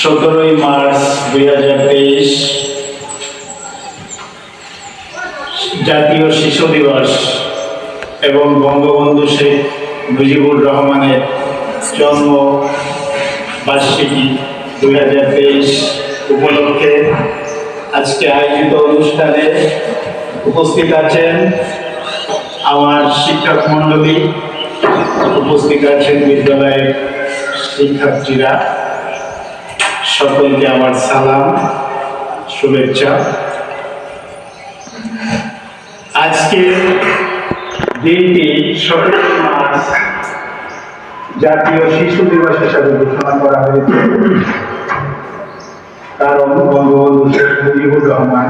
সতেরোই মার্চ দুই হাজার তেইশ জাতীয় শিশু দিবস এবং বঙ্গবন্ধু শেখ মুজিবুর রহমানের জন্ম বার্ষিকী দুই হাজার তেইশ উপলক্ষে আজকে আয়োজিত অনুষ্ঠানে উপস্থিত আছেন আমার শিক্ষক মণ্ডলী, উপস্থিত আছেন বিদ্যালয়ের শিক্ষার্থীরা। সকলকে আমার সালাম, শুভেচ্ছা। আজকে দিনটি সতেরো মার্চ জাতীয় শিশু দিবস হিসাবে ঘোষণা করা হয়েছে। কারণ বঙ্গবন্ধু শেখ মুজিবুর রহমান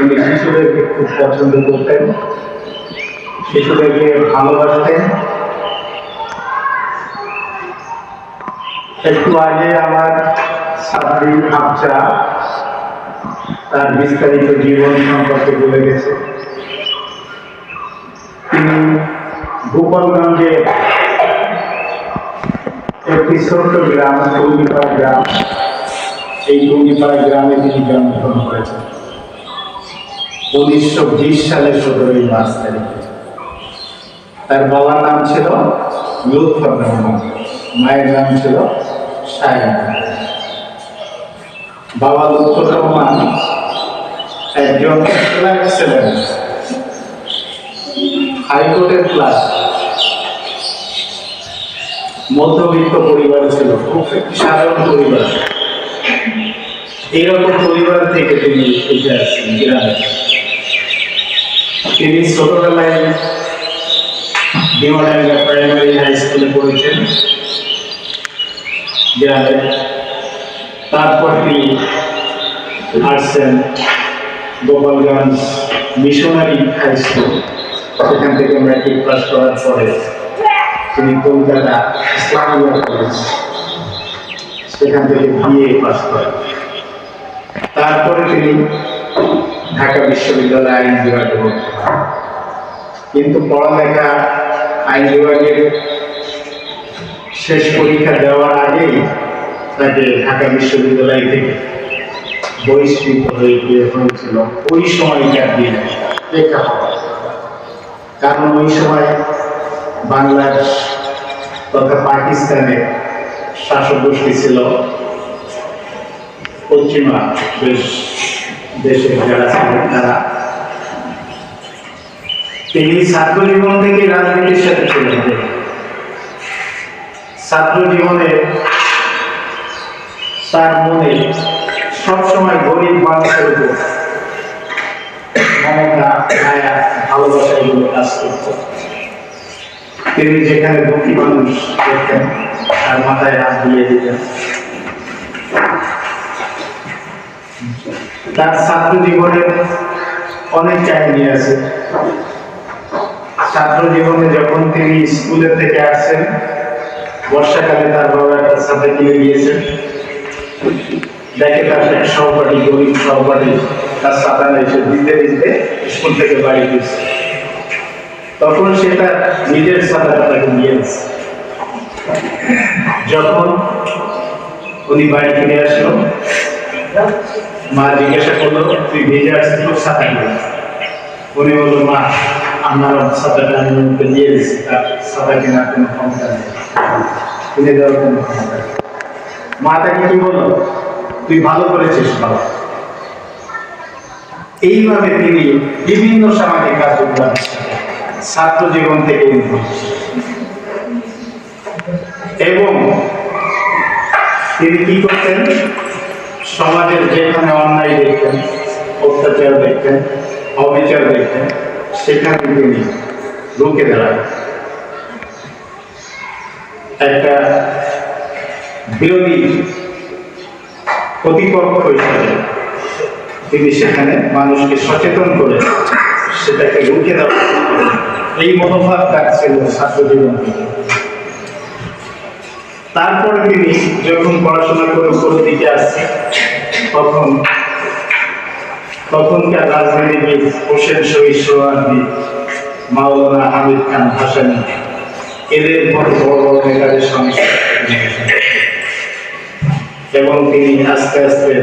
উনি শিশুদেরকে খুব পছন্দ করতেন, শিশুদেরকে ভালোবাসতেন। একটু আগে আমার সাধারণ ভাবছা তার বিস্তারিত জীবন সম্পর্কে বলে গেছে। তিনি গোপালগঞ্জে একটি ছোট্ট গ্রাম টুঙ্গিপাড়া গ্রাম। এই টুঙ্গিপাড়া গ্রামে তিনি জন্মগ্রহণ করেছেন। উনিশশো বিশ সালের সতেরোই মার্চ তারিখে। তার বাবার নাম ছিল লুৎফর রহমান। মায়ের নাম ছিল সায়ন বাবা লুৎফর রহমান, একজন ক্লার্ক ছিলেন, হাইকোর্টের ক্লাস মধ্যবিত্ত পরিবার ছিল, খুব সাধারণ পরিবার। এইরকম পরিবার থেকে তিনি উঠে আসছেন গ্রামে। তিনি ছোটবেলায় ডিমোডাঙ্গা প্রাইমারি হাই স্কুলে পড়েছেন। গ্রামে তারপর তিনি আসছেন গোপালগঞ্জ মিশনারি হাই স্কুল। সেখান থেকে ম্যাট্রিক পাস করার পরে তিনি কলকাতা ইসলামিয়া কলেজ সেখান থেকে বিএ পাস করেন। তারপরে তিনি ঢাকা বিশ্ববিদ্যালয়ে আইন বিভাগে ভর্তি হন। কিন্তু পড়ালেখা আইন বিভাগের শেষ পরীক্ষা দেওয়ার আগেই তাকে ঢাকা বিশ্ববিদ্যালয় থেকে বহিষ্কৃত হয়ে গিয়ে হয়েছিল। ওই সময়কার প্রেক্ষাপট। কারণ ওই সময় বাংলাদেশ তথা পাকিস্তানে শাসক গোষ্ঠী ছিল পশ্চিমা দেশ দেশের যারা ছিলেন তারা। তিনি ছাত্র জীবন থেকে রাজনীতির সাথে ছিলেন। ছাত্র জীবনে তার মনে সবসময় গরিব মানুষের উপর মমতা, মায়া, ভালোবাসা এগুলো কাজ করত। তিনি যেখানে দুঃখী মানুষ দেখতেন, তার মাথায় হাত দিয়ে দিতেন। তার ছাত্র জীবনের অনেক কাহিনী আছে। ছাত্র জীবনে যখন তিনি স্কুলে থেকে আসছেন বর্ষাকালে তার বাবা একটা ছাতা কিনে দিয়েছেন। দেখে তার এক সহপাঠী গরিব সহপাঠী তার ছাতা এসে দিতে দিতে স্কুল থেকে বাড়ি ফিরছে। তখন সে তার নিজের ছাতাটা তাকে দিয়েছে যখন উনি বাড়ি ফিরে আসলো, মা জিজ্ঞাসা করল, তুই ভেজে আসছিস তোর ছাতা নিয়ে উনি বলল, মা, আমার ছাতাটা আমি দিয়ে দিচ্ছি তার ছাতা কেনার কোনো ক্ষমতা নেই। কিনে দেওয়ার নেই মা তাকে কি বলল তুই ভালো করেছিস, বাবা। এইভাবে তিনি বিভিন্ন সামাজিক কার্যক্রম, ছাত্র জীবন থেকে এবং তিনি কি করতেন? সমাজের যেখানে অন্যায় দেখতেন, অত্যাচার দেখতেন, অবিচার দেখতেন, সেখানে তিনি রুখে দাঁড়ান একটা বিরোধী প্রতিপক্ষ হিসাবে তিনি সেখানে মানুষকে সচেতন করে সেটাকে রুখে দেওয়া এই মনোভাব তার ছিল ছাত্র জীবন তারপরে তিনি যখন পড়াশোনা করে উপর দিকে আসছে তখন তখনকার রাজনীতিবিদ হোসেন শহীদ সোহানি মাওলানা হামিদ খান ভাসানি এদের মতো বড় বড় নেতাদের সঙ্গে এবং তিনি আস্তে আস্তে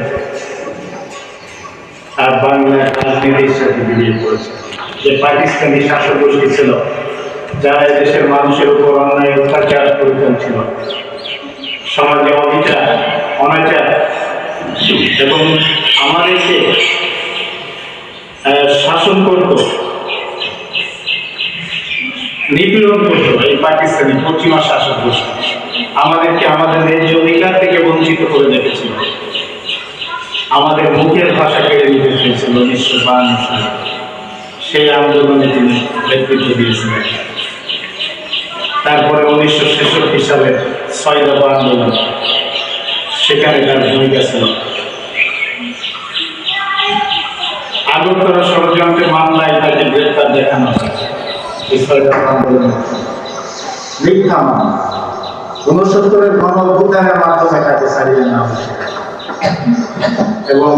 আর বাংলা রাজনীতির সাথে বিলিয়ে পড়েছেন। যে পাকিস্তানি শাসক গোষ্ঠী ছিল, যারা দেশের মানুষের উপর অন্যায় অত্যাচার করে ফেলছিল সমাজে অবিচার, অনাচার এবং আমাদেরকে শাসন করত নিপীড়ন করতো এই পাকিস্তানি পশ্চিমা শাসক গোষ্ঠী। আমাদেরকে আমাদের ন্যায্য অধিকার থেকে বঞ্চিত করে রেখেছিল। আমাদের মুখের ভাষা কেড়ে নিতে চেয়েছিল উনিশশো বাহান্ন সালে সেই আন্দোলনে তিনি নেতৃত্ব দিয়েছিলেন। তারপরে উনিশশো ছেষট্টি সালে ছয় দফা আন্দোলন, সেখানে তার ভূমিকা ছিল। আগরতলা ষড়যন্ত্রের মামলায় তাকে গ্রেপ্তার দেখানো হয়। অভ্যুত্থানের মাধ্যমে তাকে ছাড়িয়ে নেওয়া এবং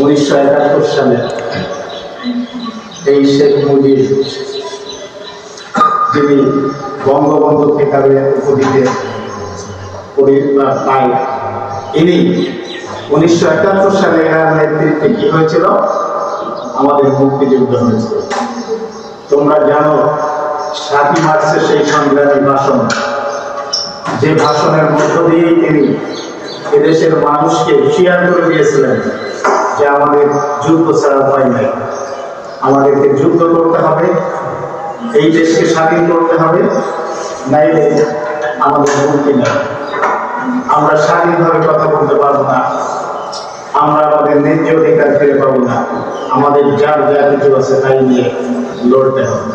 উনিশশো একাত্তর সালে এই শেখ মুজিব, যিনি বঙ্গবন্ধু খেতাবে পরিবার পায় ইনি উনিশশো একাত্তর সালে এনার নেতৃত্বে কি হয়েছিল? আমাদের মুক্তিযুদ্ধ হয়েছিল। তোমরা জানো সাতই মার্চের সেই সংগ্রামী ভাষণ। যে ভাষণের মধ্য দিয়েই তিনি এদেশের মানুষকে শেয়ার করে দিয়েছিলেন যে আমাদের যুদ্ধ ছাড়া উপায় নাই। আমাদেরকে যুদ্ধ করতে হবে, এই দেশকে স্বাধীন করতে হবে, নাইলে আমাদের মুক্তি নেই। আমরা স্বাধীনভাবে কথা বলতে পারব না। আমরা আমাদের ন্যায্য অধিকার ফিরে পাবো না। আমাদের যার যা কিছু আছে তাই নিয়ে লড়তে হবে।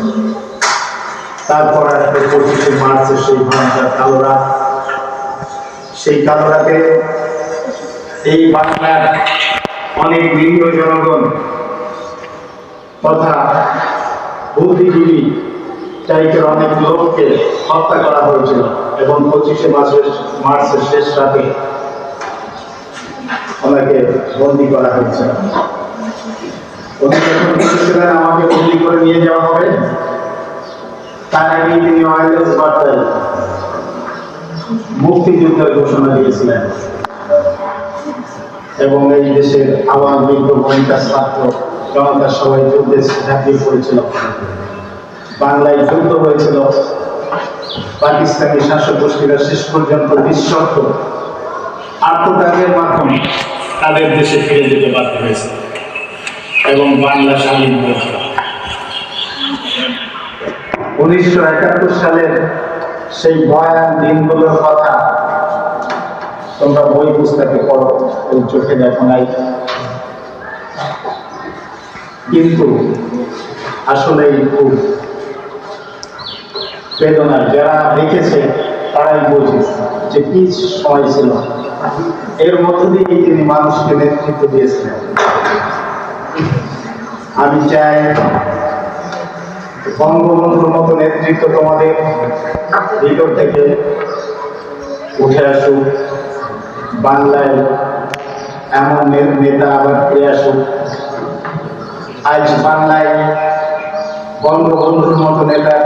তারপর আসবে পঁচিশে মার্চের সেই ভয়ঙ্কর কালো রাত সেই কালো রাতে এই বাংলার অনেক নিরীহ জনগণ তথা বুদ্ধিজীবী টাইপের অনেক লোককে হত্যা করা হয়েছিল এবং পঁচিশে মাসের মার্চের শেষ রাতে ওনাকে বন্দি করা হয়েছিল উনি করে নিয়ে যাওয়া হবে। তার আগে তিনি ওয়াইলেস বার্তায় মুক্তিযুদ্ধের ঘোষণা দিয়েছিলেন। এবং এই দেশের আওয়াম লীগ ছাত্র জনতা সবাই যুদ্ধে ঝাঁপিয়ে পড়েছিল। বাংলায় যুদ্ধ হয়েছিল। পাকিস্তানি শাসক গোষ্ঠীরা শেষ পর্যন্ত নিঃশর্ত আত্মত্যাগের মাধ্যমে তাদের দেশে ফিরে যেতে বাধ্য হয়েছে। এবং বাংলা স্বাধীন হয়েছিল। উনিশশো একাত্তর সালের সেই ভয়ান দিনগুলোর কথা তোমরা বই পুস্তকে পড়ো ওই চোখে দেখো নাই। কিন্তু আসলে খুব বেদনা যারা দেখেছে তারাই বোঝে যে কি সময় ছিল। এর মধ্য দিয়েই তিনি মানুষকে নেতৃত্ব দিয়েছিলেন। আমি চাই বঙ্গবন্ধুর মতো নেতৃত্ব তোমাদের ভিতর থেকে উঠে আসুক, বাংলায় এমন নেতা আবার ফিরে আসুক। আজ বাংলায় বঙ্গবন্ধুর মতো নেতার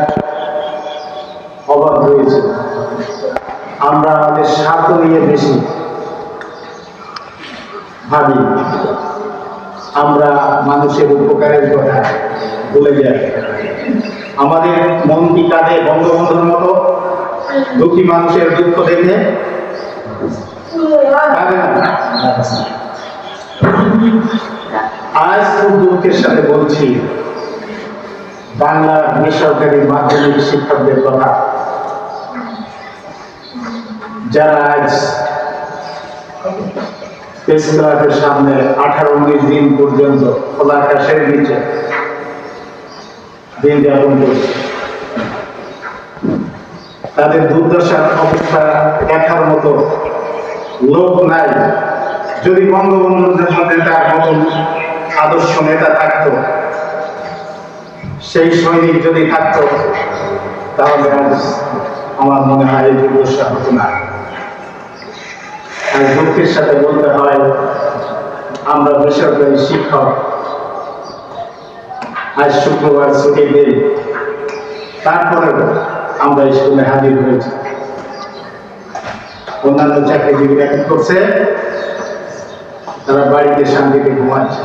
অভাব রয়েছে আমরা আমাদের স্বার্থ নিয়ে বেশি ভাবি। আমরা মানুষের উপকারের কথা ভুলে যায়। আমাদের মন কি কাঁদে বঙ্গবন্ধুর মতো? দুঃখী মানুষের দুঃখ দেখে আজ খুব দুঃখের সাথে বলছি, বাংলার বেসরকারি মাধ্যমিক শিক্ষকদের কথা। যারা আজ প্রেস ক্লাবের সামনে আঠারো উনিশ দিন পর্যন্ত খোলা আকাশের নিচে দিন যাপন করছে। তাদের দুর্দশার অবস্থা দেখার মতো লোক নাই। যদি বঙ্গবন্ধুদের মধ্যে তার মতন আদর্শ নেতা থাকতো, সেই সৈনিক যদি থাকতো, তাহলে আমার মনে হয় এই দুর্দশা হতো না। আর দুঃখের সাথে বলতে হয়, আমরা বেসরকারি শিক্ষক আজ শুক্রবার ছুটি দিই তারপরে আমরা স্কুলে হাজির হয়েছি। অন্যান্য চাকরিজীবীরা কি করছে, তারা বাড়িতে শান্তিতে ঘুমাচ্ছে।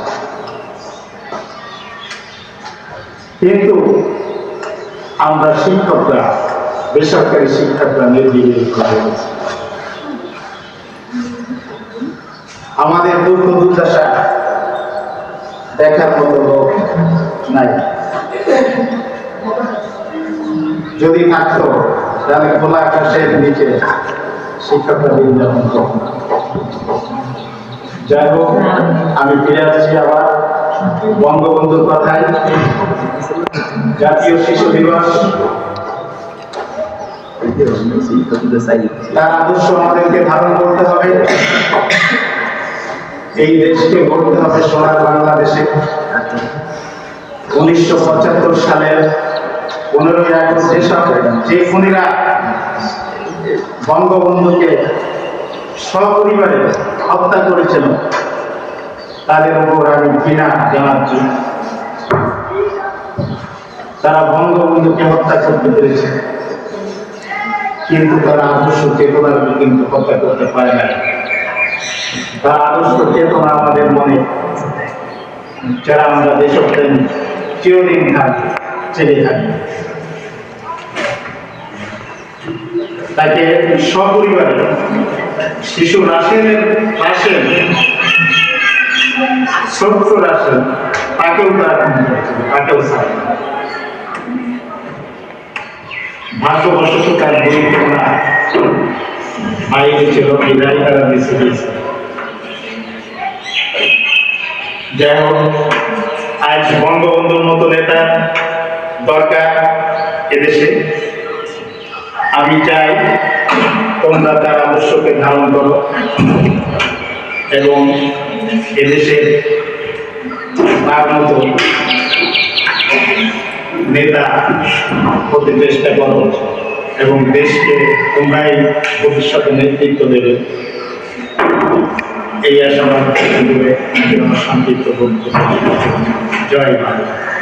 কিন্তু আমরা শিক্ষকরা, বেসরকারি শিক্ষকরা নির্বিঘ্ন আমাদের দুঃখ দুর্দশা দেখার মতো লোক নাই। যদি থাকতো, তাহলে খোলা আকাশের নিচে শিক্ষকরা যাই হোক, আমি ফিরে আসছি আবার বঙ্গবন্ধুর কথায়। জাতীয় শিশু দিবস। তার আদর্শ আমাদেরকে ধারণ করতে হবে। এই দেশকে গড়তে হবে সোনার বাংলাদেশে। উনিশশো পঁচাত্তর সালের পনেরোই আগস্ট যেসব যে খুনিরা বঙ্গবন্ধুকে সপরিবারে হত্যা করেছিল, তাদের উপর আমি ঘৃণা জানাচ্ছি। তারা বঙ্গবন্ধুকে হত্যা করতে পেরেছে, কিন্তু তারা আদর্শ চেতনাকে কিন্তু হত্যা করতে পারে না তারা আদর্শ চেতনা আমাদের মনে, যারা আমরা দেশপ্রেম চিরদিন থাকি চেয়ে থাকি। তাকে সপরিবারে শিশু রাসেলের রাসেল ছোট্ট রাসেল, তাকেও তারা তাকেও ছাড়ে। বাইরে ছিল, বিদায় আজ বঙ্গবন্ধুর মতো নেতা দরকার এদেশে। আমি চাই তোমরা তার আদর্শকে ধারণ করো এবং এদেশে তার মতো নেতা হতে চেষ্টা করো এবং দেশকে তোমরাই ভবিষ্যতে নেতৃত্ব দেবে। এই আশাবাদ করে শান্তিত্ব জয় বাংলা